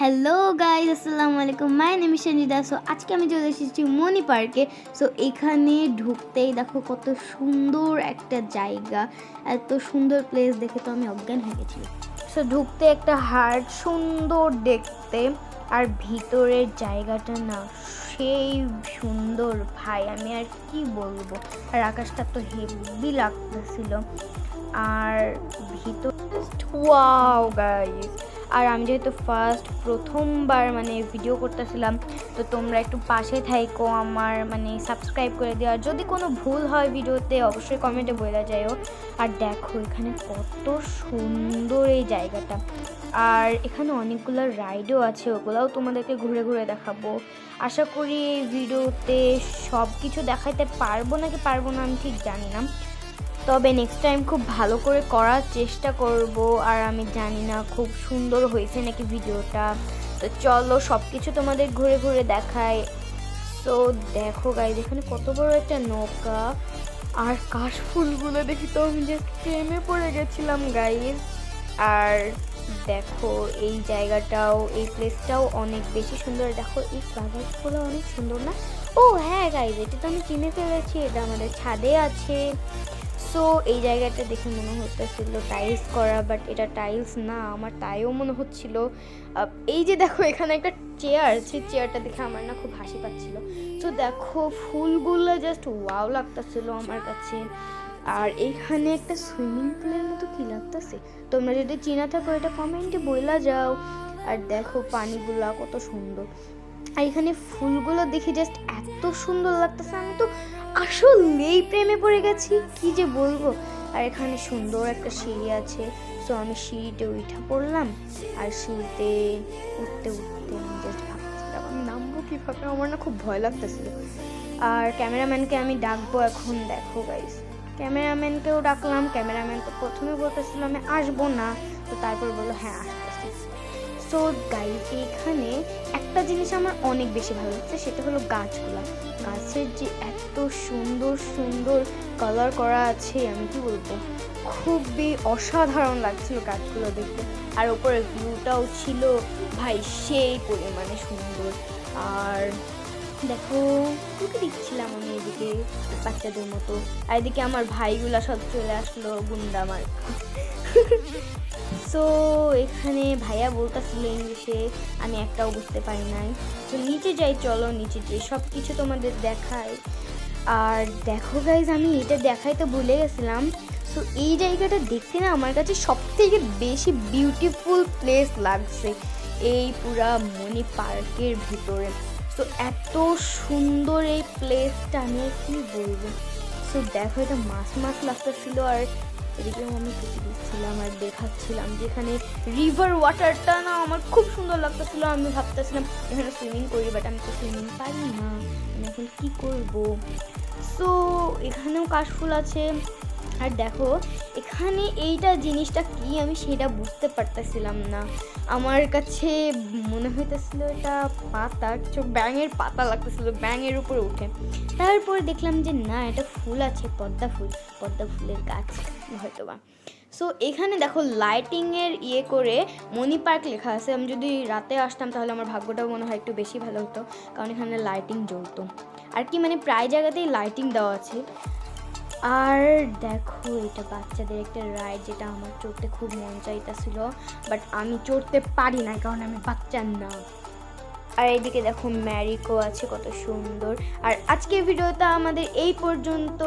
Hello guys আসসালামু আলাইকুম। My name Sanjida so আজকে আমি চলে এসেছি মনি পার্কে সো এখানে ঢুকতেই দেখো কত সুন্দর একটা জায়গা, এত সুন্দর প্লেস দেখে তো আমি অজ্ঞান হয়ে গেছি। সো ঢুকতে একটা হার্ট সুন্দর দেখতে, আর ভিতরের জায়গাটা না সেই সুন্দর ভাই, আমি আর কি বলব? আর আকাশটা তো হেভি লাগতেছিল। আর ভিতর ওয়াও গাইস আর আমি যেহেতু ফার্স্ট প্রথমবার মানে ভিডিও করতেছিলাম, তো তোমরা একটু পাশে থাইকো, আমার মানে সাবস্ক্রাইব করে দিও। আর যদি কোনো ভুল হয় ভিডিওতে অবশ্যই কমেন্টে বলে যাইও। আর দেখো, এখানে কত সুন্দর এই জায়গাটা। আর এখানে অনেকগুলো রাইডও আছে, ওগুলোও তোমাদেরকে ঘুরে ঘুরে দেখাবো। আশা করি এই ভিডিওতে সব কিছু দেখাইতে পারব নাকি পারব না, আমি ঠিক জানি না। তবে নেক্সট টাইম খুব ভালো করে করার চেষ্টা করব। আর আমি জানি না খুব সুন্দর হয়েছে নাকি ভিডিওটা। তো চলো সব কিছু তোমাদের ঘুরে ঘুরে দেখায় তো দেখো গাই এখানে কত বড় একটা নৌকা। আর কাশফুলগুলো দেখি তো, আমি যে প্রেমে পড়ে গেছিলাম গাইজ আর দেখো, এই জায়গাটাও, এই প্লেসটাও অনেক বেশি সুন্দর। দেখো, এই ফ্লাওয়ার্সগুলো অনেক সুন্দর না? ও হ্যাঁ গাইজ এটা তো আমি চিনে ফেলেছি, এটা আমাদের ছাদে আছে। সো এই জায়গাটা দেখে মনে হতেছিল টাইলস করা বাট এটা টাইলস না, আমার তাইও মনে হচ্ছিল। এই যে দেখো, এখানে একটা চেয়ার সেই চেয়ারটা দেখে আমার না খুব হাসি পাচ্ছিল। তো দেখো, ফুলগুলো জাস্ট ওয়াও লাগতেছিল আমার কাছে। আর এইখানে একটা সুইমিং পুলের মতো কি লাগতেছে? তোমরা যদি চিনা থাকো, এটা কমেন্টে বইলা যাও। আর দেখো পানিগুলা কত সুন্দর। আর এখানে ফুলগুলো দেখে জাস্ট এত সুন্দর লাগতেছে, আমি তো আসলেই প্রেমে পড়ে গেছি, কি যে বলব? আর এখানে সুন্দর একটা সিঁড়ি আছে সো আমি সিঁড়িতে উঠা পড়লাম, আর সিঁড়িতে উঠতে উঠতে আমি জাস্ট ভাবছিলাম, আমি নামবো কীভাবে? আমার না খুব ভয় লাগতেছিল। আর ক্যামেরাম্যানকে আমি ডাকবো এখন, দেখো গাইস ক্যামেরাম্যানকেও ডাকলাম, ক্যামেরাম্যান তো প্রথমে বলতেছিল আমি আসব না, তো তারপর বলল হ্যাঁ আসতেছি। সো গাইস এখানে একটা জিনিস আমার অনেক বেশি ভালো লাগছে, সেটা হলো গাছগুলো। গাছের যে এত সুন্দর সুন্দর কালার করা আছে, আমি কি বলব? খুবই অসাধারণ লাগছিল গাছগুলো দেখতে। আর ওপরে ভিউটাও ছিল, ভাই, সেই পরিমাণে সুন্দর। আর দেখো কুকি দিচ্ছিলাম আমি এদিকে বাচ্চাদের মতো। আর এদিকে আমার ভাইগুলা সব চলে আসলো গুন্ডা আমার সো এখানে ভাইয়া বলতেছিল ইংলিশে, আমি একটাও বুঝতে পারি নাই। তো নিচে যাই, চলো নিচে যে সব কিছু তোমাদের দেখায় আর দেখো গাইজ আমি এটা দেখাই তো ভুলে গেছিলাম। সো এই জায়গাটা দেখতে না আমার কাছে সব থেকে বেশি বিউটিফুল প্লেস লাগছে। এই পুরা মনি পার্কের ভিতরে। তো এত সুন্দর এই প্লেসটা আমি কি বলব? সো দেখো, এটা মাছ মাছ লাগতেছিল আর এদিকে আমি কিছু দিচ্ছিলাম আর দেখাচ্ছিলাম যেখানে রিভার ওয়াটারটা না আমার খুব সুন্দর লাগতেছিল আমি ভাবতেছিলাম, এখানে সুইমিং করি বাট আমি তো সুইমিং পারি না। আমি এখন কী করব? সো এখানেও কাশফুল আছে। আর দেখো, এখানে এইটা জিনিসটা কি আমি সেটা বুঝতে পারতেছিলাম না। আমার কাছে মনে হইতেছিল এটা পাতা, চোখ ব্যাঙের পাতা লাগতেছিল, ব্যাঙের উপরে উঠে। তারপরে দেখলাম যে না, এটা ফুল আছে, পদ্মা ফুল, পদ্মা ফুলের গাছ হয়তো বা সো এখানে দেখো লাইটিংয়ের ইয়ে করে মনি পার্ক লেখা আছে। আমি যদি রাতে আসতাম তাহলে আমার ভাগ্যটাও মনে হয় একটু বেশি ভালো হতো, কারণ এখানে লাইটিং জ্বলতো। আর কি মানে প্রায় জায়গাতেই লাইটিং দেওয়া আছে। আর দেখো, এটা বাচ্চাদের একটা রাইড যেটা আমার চড়তে খুব মন চাইতেছিল বাট আমি চড়তে পারি না কারণ আমি বাচ্চার না। আর এইদিকে দেখো ম্যারিকো আছে কত সুন্দর। আর আজকের ভিডিওটা আমাদের এই পর্যন্ত।